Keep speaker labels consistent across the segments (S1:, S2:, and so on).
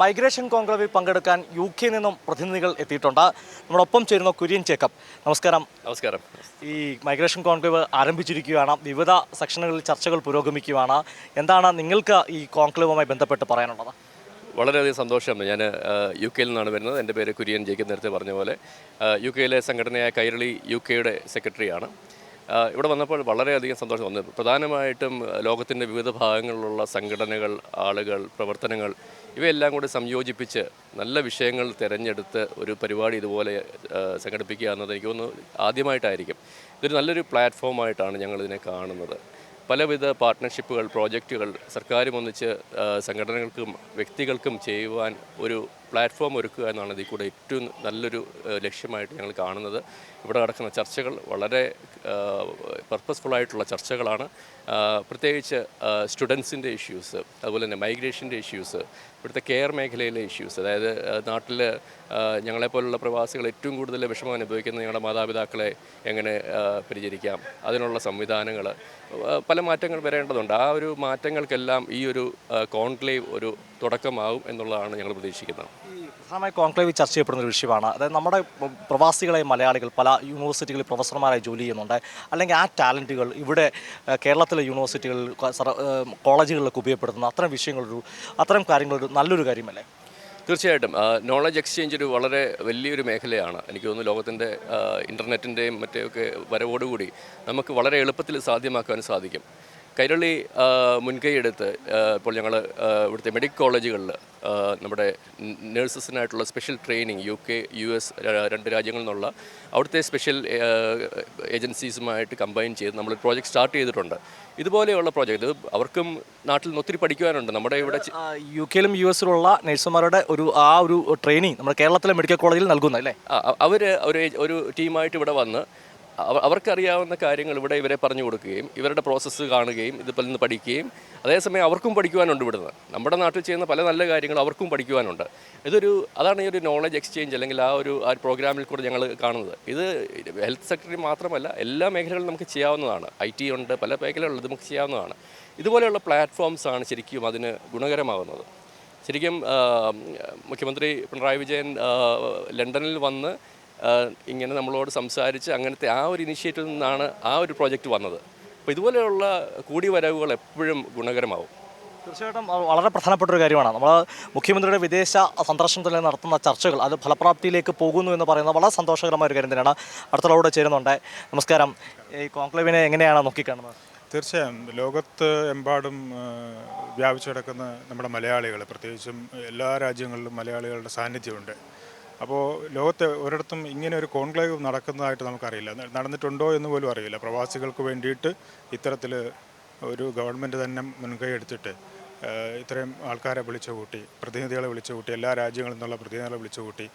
S1: Migration കോൺക്ലേവിൽ പങ്കെടുക്കാൻ U കെയിൽ നിന്നും പ്രതിനിധികൾ എത്തിയിട്ടുണ്ട്. നമ്മളൊപ്പം ചേരുന്ന കുര്യൻ ചേക്കപ്പ് നമസ്കാരം.
S2: നമസ്കാരം.
S1: ഈ മൈഗ്രേഷൻ കോൺക്ലേവ് ആരംഭിച്ചിരിക്കുകയാണ്. വിവിധ സെക്ഷനുകളിൽ ചർച്ചകൾ പുരോഗമിക്കുകയാണ്. എന്താണ് നിങ്ങൾക്ക് ഈ കോൺക്ലേവുമായി ബന്ധപ്പെട്ട് പറയാനുള്ളത്?
S2: വളരെയധികം സന്തോഷം. ഞാൻ യു കെയിൽ നിന്നാണ് വരുന്നത്. എന്റെ പേര് കുര്യൻ ജേക്കബ് നേരത്തെ പറഞ്ഞ പോലെ. യു കെയിലെ സംഘടനയായ കൈരളി യു കെയുടെ സെക്രട്ടറിയാണ്. ഇവിടെ വന്നപ്പോൾ വളരെയധികം സന്തോഷം വന്നു. പ്രധാനമായിട്ടും ലോകത്തിന്റെ വിവിധ ഭാഗങ്ങളിലുള്ള സംഘടനകൾ ആളുകൾ പ്രവർത്തനങ്ങൾ ഇവയെല്ലാം കൂടി സംയോജിപ്പിച്ച് നല്ല വിഷയങ്ങൾ തിരഞ്ഞെടുത്ത് ഒരു പരിപാടി ഇതുപോലെ സംഘടിപ്പിക്കുക എന്നത് എനിക്ക് തോന്നുന്നു ആദ്യമായിട്ടായിരിക്കും. ഇതൊരു നല്ലൊരു പ്ലാറ്റ്ഫോമായിട്ടാണ് ഞങ്ങളിതിനെ കാണുന്നത്. പലവിധ പാർട്ട്ണർഷിപ്പുകൾ പ്രോജക്റ്റുകൾ സർക്കാരും ഒന്നിച്ച് സംഘടനകൾക്കും വ്യക്തികൾക്കും ചെയ്യുവാൻ ഒരു പ്ലാറ്റ്ഫോം ഒരുക്കുക എന്നാണ് ഇതിൽ കൂടെ ഏറ്റവും നല്ലൊരു ലക്ഷ്യമായിട്ട് ഞങ്ങൾ കാണുന്നത്. ഇവിടെ നടക്കുന്ന ചർച്ചകൾ വളരെ പർപ്പസ്ഫുള്ളായിട്ടുള്ള ചർച്ചകളാണ്. പ്രത്യേകിച്ച് സ്റ്റുഡൻസിന്റെ ഇഷ്യൂസ് അതുപോലെ തന്നെ മൈഗ്രേഷന്റെ ഇഷ്യൂസ് ഇവിടുത്തെ കെയർ മേഖലയിലെ ഇഷ്യൂസ് അതായത് നാട്ടിൽ ഞങ്ങളെപ്പോലുള്ള പ്രവാസികൾ ഏറ്റവും കൂടുതൽ വിഷമം അനുഭവിക്കുന്ന ഞങ്ങളുടെ മാതാപിതാക്കളെ എങ്ങനെ പരിചരിക്കാം അതിനുള്ള സംവിധാനങ്ങൾ പല മാറ്റങ്ങൾ വരേണ്ടതുണ്ട്. ആ ഒരു മാറ്റങ്ങൾക്കെല്ലാം ഈ ഒരു കോൺക്ലേവ് ഒരു തുടക്കമാകും എന്നുള്ളതാണ് ഞങ്ങൾ പ്രതീക്ഷിക്കുന്നത്.
S1: പ്രധാനമായി കോൺക്ലേവ് ചർച്ച ചെയ്യപ്പെടുന്ന ഒരു വിഷയമാണ്. അതായത് നമ്മുടെ പ്രവാസികളെ മലയാളികൾ പല യൂണിവേഴ്സിറ്റികളിൽ പ്രൊഫസർമാരായി ജോലി ചെയ്യുന്നുണ്ട്. അല്ലെങ്കിൽ ആ ടാലന്റുകൾ ഇവിടെ കേരളത്തിലെ യൂണിവേഴ്സിറ്റികളിൽ കോളേജുകളിലൊക്കെ ഉപയോഗപ്പെടുത്തുന്ന അത്തരം വിഷയങ്ങളൊരു അത്തരം കാര്യങ്ങളൊരു നല്ലൊരു കാര്യമല്ലേ?
S2: തീർച്ചയായിട്ടും. നോളജ് എക്സ്ചേഞ്ച് ഒരു വളരെ വലിയൊരു മേഖലയാണ്. എനിക്ക് തോന്നുന്നു ലോകത്തിന്റെ ഇന്റർനെറ്റിന്റെയും മറ്റേയൊക്കെ വരവോടുകൂടി നമുക്ക് വളരെ എളുപ്പത്തിൽ സാധ്യമാക്കാൻ സാധിക്കും. കൈരളി മുൻകൈയെടുത്ത് ഇപ്പോൾ ഞങ്ങൾ ഇവിടുത്തെ മെഡിക്കൽ കോളേജുകളിൽ നമ്മുടെ നേഴ്സസിനായിട്ടുള്ള special training U K U S രണ്ട് രാജ്യങ്ങളിൽ നിന്നുള്ള അവിടുത്തെ സ്പെഷ്യൽ ഏജൻസീസുമായിട്ട് കമ്പൈൻ ചെയ്ത് നമ്മൾ പ്രോജക്റ്റ് സ്റ്റാർട്ട് ചെയ്തിട്ടുണ്ട്. ഇതുപോലെയുള്ള പ്രോജക്റ്റ് അവർക്കും നാട്ടിൽ നിന്ന് ഒത്തിരി പഠിക്കുവാനുണ്ട്. നമ്മുടെ ഇവിടെ
S1: യു കെയിലും യു എസിലുള്ള നഴ്സുമാരുടെ ഒരു ആ ഒരു ട്രെയിനിങ് നമ്മുടെ കേരളത്തിലെ മെഡിക്കൽ കോളേജിൽ നൽകുന്നു അല്ലേ?
S2: അവർ ഒരു ഒരു ടീമായിട്ട് ഇവിടെ വന്ന് അവർക്കറിയാവുന്ന കാര്യങ്ങൾ ഇവിടെ ഇവരെ പറഞ്ഞു കൊടുക്കുകയും ഇവരുടെ പ്രോസസ്സ് കാണുകയും ഇതിൽ നിന്ന് പഠിക്കുകയും അതേസമയം അവർക്കും പഠിക്കുവാനുണ്ട് ഇവിടുന്ന്. നമ്മുടെ നാട്ടിൽ ചെയ്യുന്ന പല നല്ല കാര്യങ്ങൾ അവർക്കും പഠിക്കുവാനുണ്ട്. ഇതൊരു അതാണ് ഈ ഒരു നോളജ് എക്സ്ചേഞ്ച് അല്ലെങ്കിൽ ആ ഒരു ആ പ്രോഗ്രാമിൽ കൂടെ ഞങ്ങൾ കാണുന്നത്. ഇത് ഹെൽത്ത് സെക്ടറിൽ മാത്രമല്ല എല്ലാ മേഖലകളും നമുക്ക് ചെയ്യാവുന്നതാണ്. ഐ ടി ഉണ്ട് പല മേഖലകളിലും നമുക്ക് ചെയ്യാവുന്നതാണ്. ഇതുപോലെയുള്ള പ്ലാറ്റ്ഫോംസ് ആണ് ശരിക്കും അതിന് ഗുണകരമാകുന്നത് ശരിക്കും മുഖ്യമന്ത്രി പിണറായി വിജയൻ ലണ്ടനിൽ വന്ന് ഇങ്ങനെ നമ്മളോട് സംസാരിച്ച് അങ്ങനത്തെ ആ ഒരു ഇനിഷ്യേറ്റീവിൽ നിന്നാണ് ആ ഒരു പ്രോജക്റ്റ് വന്നത്. അപ്പോൾ ഇതുപോലെയുള്ള കൂടിവരവുകൾ എപ്പോഴും ഗുണകരമാവും.
S1: തീർച്ചയായിട്ടും വളരെ പ്രധാനപ്പെട്ട ഒരു കാര്യമാണ്. നമ്മൾ മുഖ്യമന്ത്രിയുടെ വിദേശ സന്ദർശനത്തിൽ നടത്തുന്ന ചർച്ചകൾ അത് ഫലപ്രാപ്തിയിലേക്ക് പോകുന്നു എന്ന് പറയുന്നത് വളരെ സന്തോഷകരമായ ഒരു കാര്യം തന്നെയാണ്. അടുത്തളോട് ചേരുന്നുണ്ട്. നമസ്കാരം. ഈ കോൺക്ലേവിനെ എങ്ങനെയാണ് നോക്കിക്കാണുന്നത്?
S3: തീർച്ചയായും. ലോകത്ത് എമ്പാടും വ്യാപിച്ചു കിടക്കുന്ന നമ്മുടെ മലയാളികൾ പ്രത്യേകിച്ചും എല്ലാ രാജ്യങ്ങളിലും മലയാളികളുടെ സാന്നിധ്യമുണ്ട്. അപ്പോൾ ലോകത്തെ ഒരിടത്തും ഇങ്ങനെ ഒരു കോൺക്ലേവ് നടക്കുന്നതായിട്ട് നമുക്കറിയില്ല. നടന്നിട്ടുണ്ടോ എന്ന് പോലും അറിയില്ല. പ്രവാസികൾക്ക് വേണ്ടിയിട്ട് ഇത്തരത്തിൽ ഒരു ഗവൺമെന്റ് തന്നെ മുൻകൈ എടുത്തിട്ട് ഇത്രയും ആൾക്കാരെ വിളിച്ചു കൂട്ടി പ്രതിനിധികളെ വിളിച്ചു കൂട്ടി എല്ലാ രാജ്യങ്ങളിൽ നിന്നുള്ള പ്രതിനിധികളെ വിളിച്ചു കൂട്ടി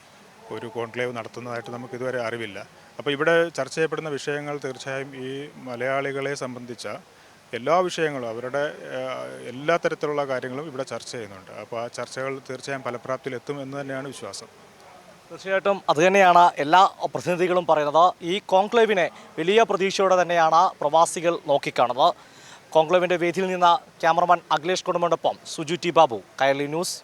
S3: ഒരു കോൺക്ലേവ് നടത്തുന്നതായിട്ട് നമുക്ക് ഇതുവരെ അറിവില്ല. അപ്പോൾ ഇവിടെ ചർച്ച ചെയ്യപ്പെടുന്ന വിഷയങ്ങൾ തീർച്ചയായും ഈ മലയാളികളെ സംബന്ധിച്ച എല്ലാ വിഷയങ്ങളും അവരുടെ എല്ലാ തരത്തിലുള്ള കാര്യങ്ങളും ഇവിടെ ചർച്ച ചെയ്യുന്നുണ്ട്. അപ്പോൾ ആ ചർച്ചകൾ തീർച്ചയായും ഫലപ്രാപ്തിയിലെത്തും എന്ന് തന്നെയാണ് വിശ്വാസം.
S1: തീർച്ചയായിട്ടും അതുതന്നെയാണ് എല്ലാ പ്രതിനിധികളും പറയുന്നത്. ഈ കോൺക്ലേവിനെ വലിയ പ്രതീക്ഷയോടെ തന്നെയാണ് പ്രവാസികൾ നോക്കിക്കാണുന്നത്. കോൺക്ലേവിന്റെ വേദിയിൽ നിന്ന് ക്യാമറമാൻ അഖിലേഷ് കുടുംബനൊപ്പം സുജു ടി ബാബു കയർലി ന്യൂസ്.